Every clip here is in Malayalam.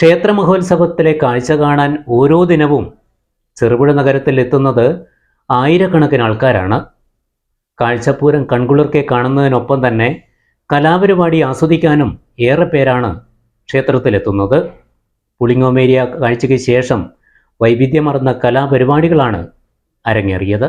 ക്ഷേത്ര മഹോത്സവത്തിലെ കാഴ്ച കാണാൻ ഓരോ ദിനവും ചെറുപുഴ നഗരത്തിൽ എത്തുന്നത് ആയിരക്കണക്കിന് ആൾക്കാരാണ്. കാഴ്ചപ്പൂരം കൺകുളിർക്കെ കാണുന്നതിനൊപ്പം തന്നെ കലാപരിപാടി ആസ്വദിക്കാനും ഏറെ പേരാണ് ക്ഷേത്രത്തിലെത്തുന്നത്. പുളിങ്ങോമേരിയ കാഴ്ചയ്ക്ക് ശേഷം വൈവിധ്യമർന്ന കലാപരിപാടികളാണ് അരങ്ങേറിയത്.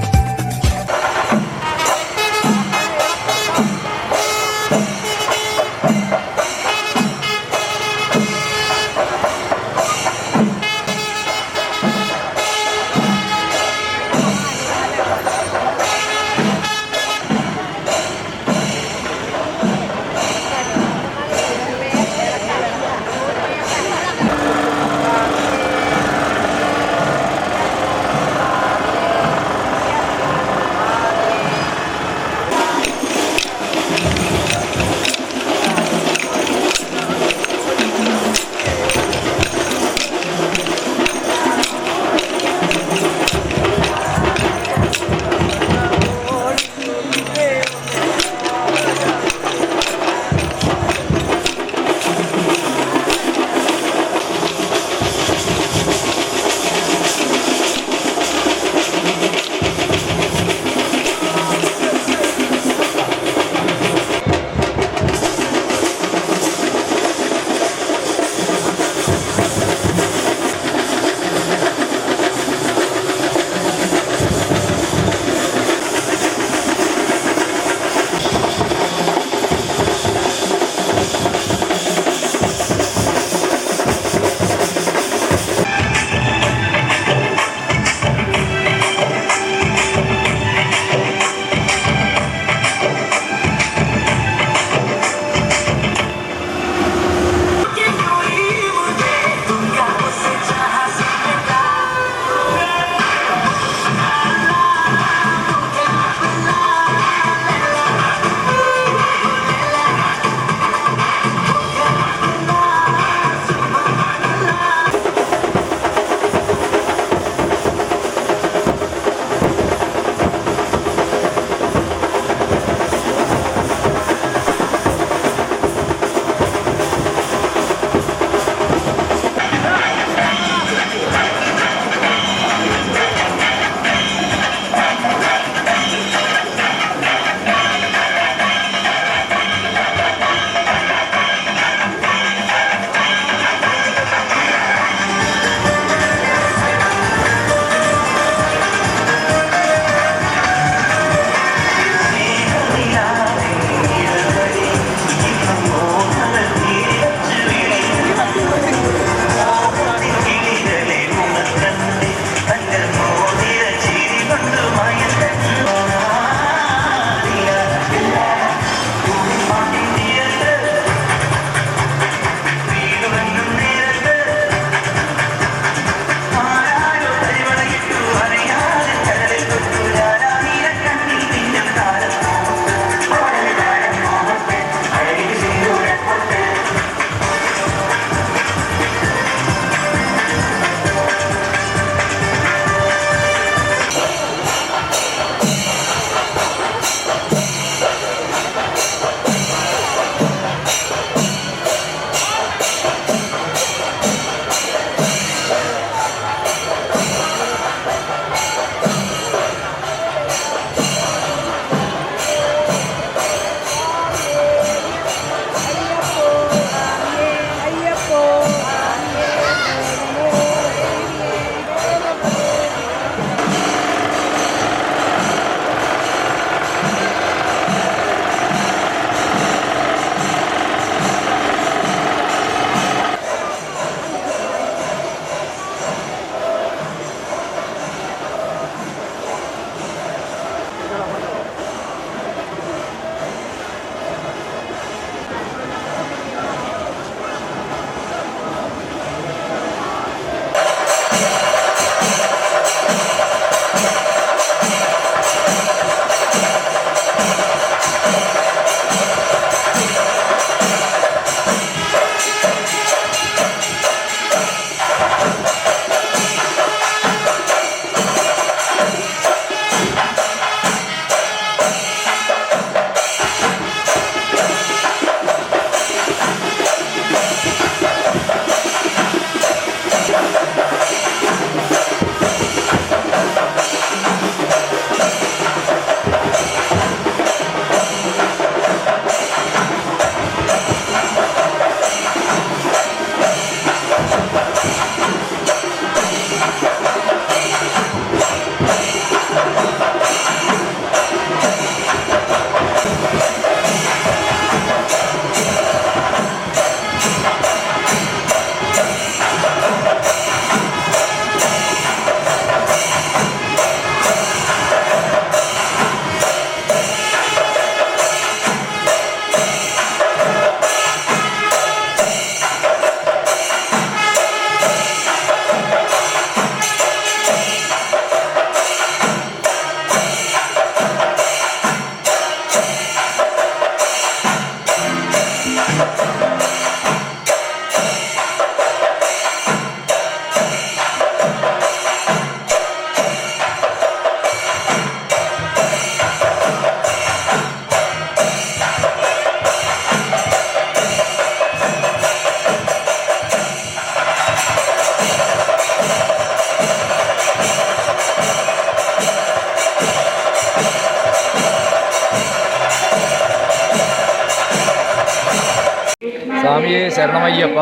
സ്വാമിയെ ശരണമയ്യപ്പ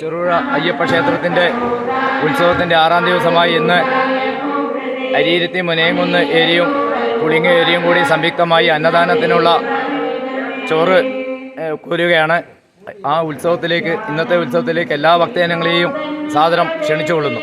ചെറുപുഴ അയ്യപ്പ ക്ഷേത്രത്തിന്റെ ഉത്സവത്തിന്റെ ആറാം ദിവസമായി ഇന്ന് അരിയിരുത്തി മുനയംകുന്ന് ഏരിയയും പുളിങ്ങ ഏരിയയും കൂടി സംയുക്തമായി അന്നദാനത്തിനുള്ള ചോറ് കൂരുകയാണ്. ആ ഉത്സവത്തിലേക്ക് ഇന്നത്തെ ഉത്സവത്തിലേക്ക് എല്ലാ ഭക്തജനങ്ങളെയും സാദരം ക്ഷണിച്ചുകൊള്ളുന്നു.